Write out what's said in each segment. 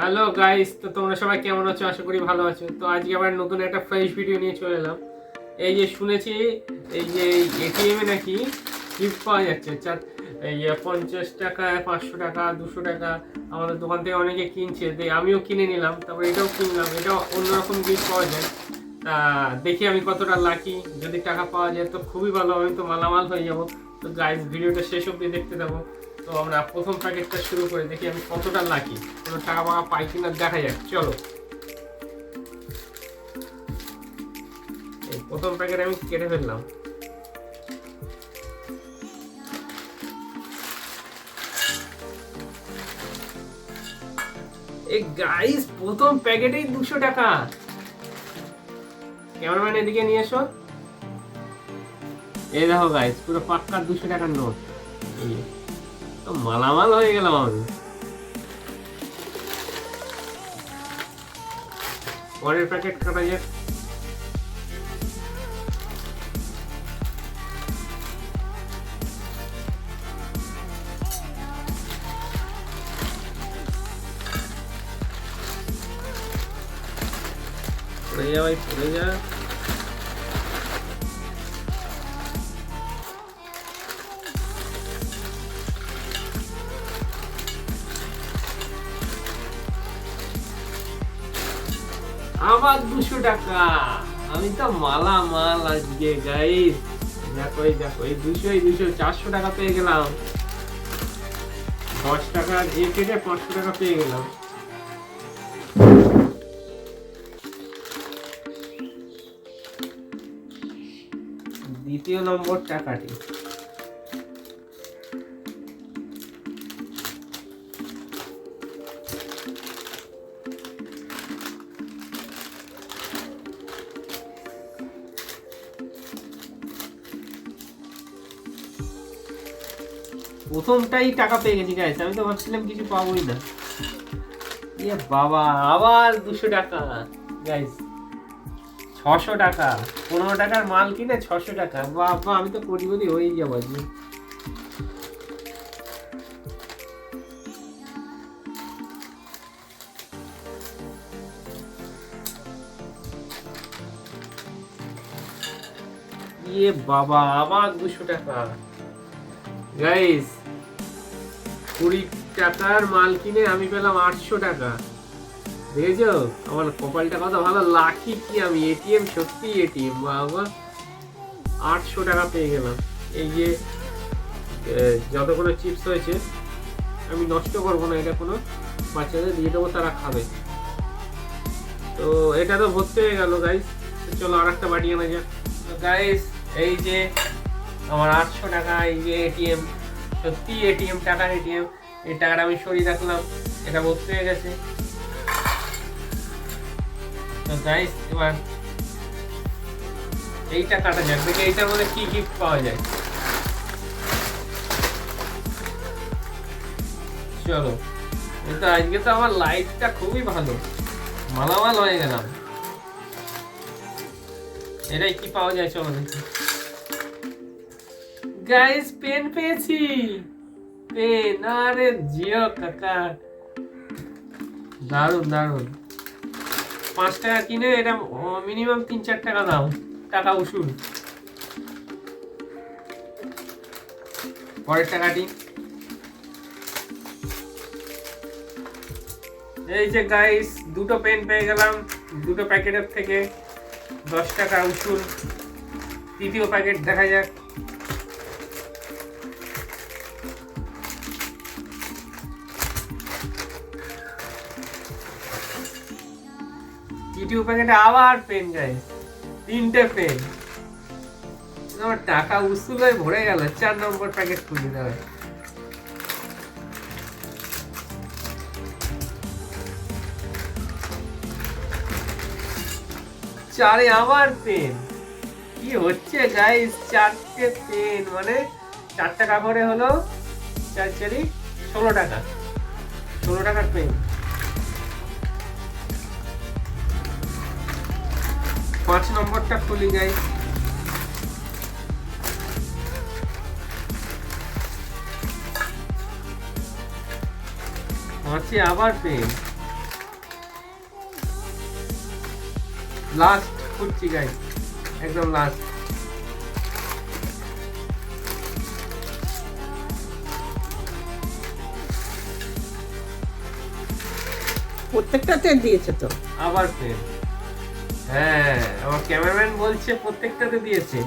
Hello guys তো তোমরা সবাই কেমন আছো? আশা করি ভালো আছো। তো আজকে আবার নতুন একটা ফ্রেশ ভিডিও নিয়ে চলে এলাম। এই যে শুনেছি, এই যে এটিএম নাকি গিফট পাওয়া যাচ্ছে। চার এই যে পঞ্চাশ টাকা, পাঁচশো টাকা, দুশো টাকা আমাদের দোকান থেকে অনেকে কিনছে। দিয়ে আমিও কিনে নিলাম। তারপরে এটাও কিনলাম। এটাও অন্যরকম গিফট পাওয়া যায়। তা দেখি আমি কতটা লাকি যদি টাকা পাওয়া যায় তো খুবই ভালো। আমি তো মালামাল হয়ে যাব। তো গাইস ভিডিওটা শেষ অবধি দেখতে দেবো তো আমরা প্রথম প্যাকেটটা শুরু করে দেখি আমি কতটা লাকি কোনো টাকা পাকা পাই কিনা দেখা যাক, চলো। এই প্রথম প্যাকেট আমি কেটে ফেললাম। এই গাইস প্রথম প্যাকেটেই দুশো টাকা। ক্যামেরাম্যান এদিকে নিয়ে এসো। এই দেখো গাইস পুরো পাক্কা দুশো টাকার নোট এই যে। তো মালামাল হয়ে গেলাম আমি পরের প্যাকেট কাটা যাক পড়ে যা ভাই পড়ে যা আবার দুশো টাকা। আমি তো মালা মাল আজকে গাইস দেখো, এই দেখো, এই দুশো এই দুশো, চারশো টাকা পেয়ে গেলাম। দশ টাকা, এ কেটে পাঁচশো টাকা পেয়ে গেলাম। দ্বিতীয় নম্বর টাকাটি। প্রথমটাই টাকা পেয়ে গেছি গাইস আমি তো ভাবছিলাম কিছু পাবোই না। ইয়ে বাবা, আবার দুশো টাকা গাইস ছশো টাকা, পনেরো টাকার মাল কিনে ছশো টাকা। বাবা, আমি তো কোটিপতি হয়েই যাব আজকে। বাবা, আবার দুশো টাকা। গাইস কুড়ি টাকার মাল কিনে আমি পেলাম আটশো টাকা। দেখেছ? আমার কপালটা কত ভালো? লাকি কি আমি? এটিএম সত্যি এটিএম বাবা। আটশো টাকা পেয়ে গেলাম। এই যে যতগুলো চিপস হয়েছে, আমি নষ্ট করব না এটা কোনো। বাচ্চাদের দিয়ে দেবো, তারা খাবে। তো এটা তো ভর্তি হয়ে গেল গাইস চলো আর একটা বাড়ি আনা যাক। গাইস এই যে, আমার আটশো টাকা, এই যে এটিএম সত্যি এটিএম টাকার এটিএম, এই টাকাটা আমি সরিয়ে রাখলাম, এটা ভর্তি হয়ে গেছে। তো গাইস এবার এইটা কাটা যাক, দেখি এইটার মধ্যে কি গিফট পাওয়া যায়। চলো এই তো আজকে তো আমার লাইফটা খুবই ভালো। মালামাল হয়ে গেলাম। এটাই কি পাওয়া যায়, চলো দেখি। গাইস পেন পেয়েছি। পেন আরে জিও, কাকা। দারুণ দারুণ পাঁচ টাকা কিনে এটা মিনিমাম তিন, চার টাকা দাও। টাকা উসুল। পরের টাকাটি। এই যে গাইস দুটো পেন পেয়ে গেলাম। দুটো প্যাকেটের থেকে দশ টাকা উসুল। তৃতীয় প্যাকেট দেখা যাক। তৃতীয় প্যাকেটে আবার পেন গাইস তিনটে পেন আমার টাকা উসুল হয়ে ভরে গেল। চার নম্বর প্যাকেট খুলে দেবে চারে আবার পেন কি হচ্ছে গাইস চারটে পেন মানে চার টাকা করে হলো, চার চারি ষোলো টাকা। ষোলো টাকার পেন পাঁচ নম্বরটা খুলি যাই পাঁচে আবার পেন লাস্ট খুঁজছি গাই একদম লাস্ট প্রত্যেকটা তেল দিয়েছে তো। আবার পেন হ্যাঁ আমার ক্যামেরাম্যান বলছে প্রত্যেকটাতে দিয়েছে।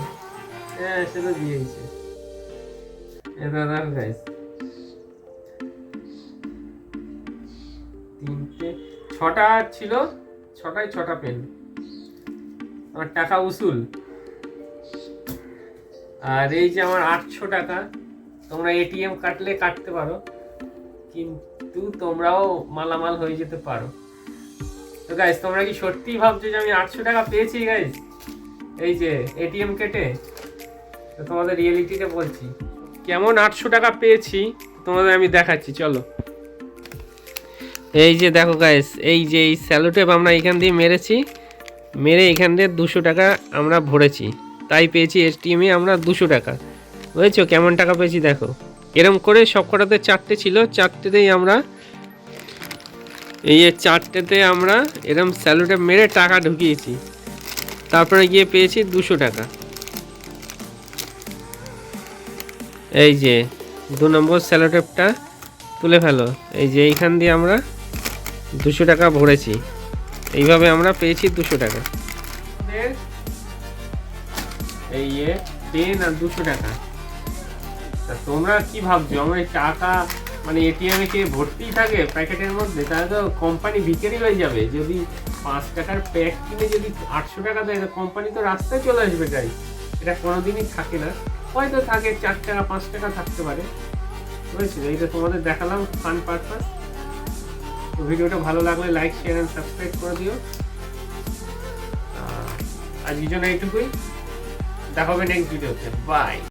হ্যাঁ সেটা দিয়েছে। তিনটে, ছটা ছিল, ছটায় ছটা পেন আমার টাকা উসুল। আর এই যে আমার আটশো টাকা, তোমরা এটিএম কাটলে কাটতে পারো। কিন্তু তোমরাও মালামাল হয়ে যেতে পারো। তো গাইস তোমরা কি সত্যিই ভাবছ যে আমি আটশো টাকা পেয়েছি গাইস এই যে এটিএম কেটে, তো তোমাদের রিয়েলিটিটা বলছি। কেমন আটশো টাকা পেয়েছি, তোমাদের আমি দেখাচ্ছি, চলো। এই যে দেখো গাইস এই যে এই স্যালোটেপ আমরা এখান দিয়ে মেরেছি, মেরে এখান দিয়ে দুশো টাকা আমরা ভরেছি। তাই পেয়েছি এটিএমে আমরা দুশো টাকা। বুঝেছ? কেমন টাকা পেয়েছি দেখো। এরম করে সব কটাতে চারটে ছিল, চারটেতেই আমরা এই চারটেতে আমরা এরম স্যালুটে মেরে টাকা ঢুকিয়েছি। তারপরে গিয়ে পেয়েছি দুশো টাকা। এই যে দু নম্বর স্যালোটেপটা তুলে ফেলো। এই যে এইখান দিয়ে আমরা দুশো টাকা ভরেছি। এইভাবে আমরা পেয়েছি দুশো টাকা। এই পেন আর দুশো টাকা। তা তোমরা কি ভাবছ? আমার এই টাকা মানে এটিএমে কে ভর্তি থাকে প্যাকেটের মধ্যে, তাহলে তো কোম্পানি বিক্রি হয়ে যাবে। যদি পাঁচ টাকার প্যাক কিনে যদি আটশো টাকা দেয় কোম্পানি তো রাস্তায় চলে আসবে গাই এটা কোনোদিনই থাকে না। হয়তো থাকে, চার টাকা, পাঁচ টাকা থাকতে পারে। বুঝেছি? এইটা তোমাদের দেখালাম ফান পারপাস তো ভিডিওটা ভালো লাগলে লাইক শেয়ার অ্যান্ড সাবস্ক্রাইব করে দিও। আজকের জন্য এইটুকুই। দেখা হবে নেক্সট ভিডিওতে বাই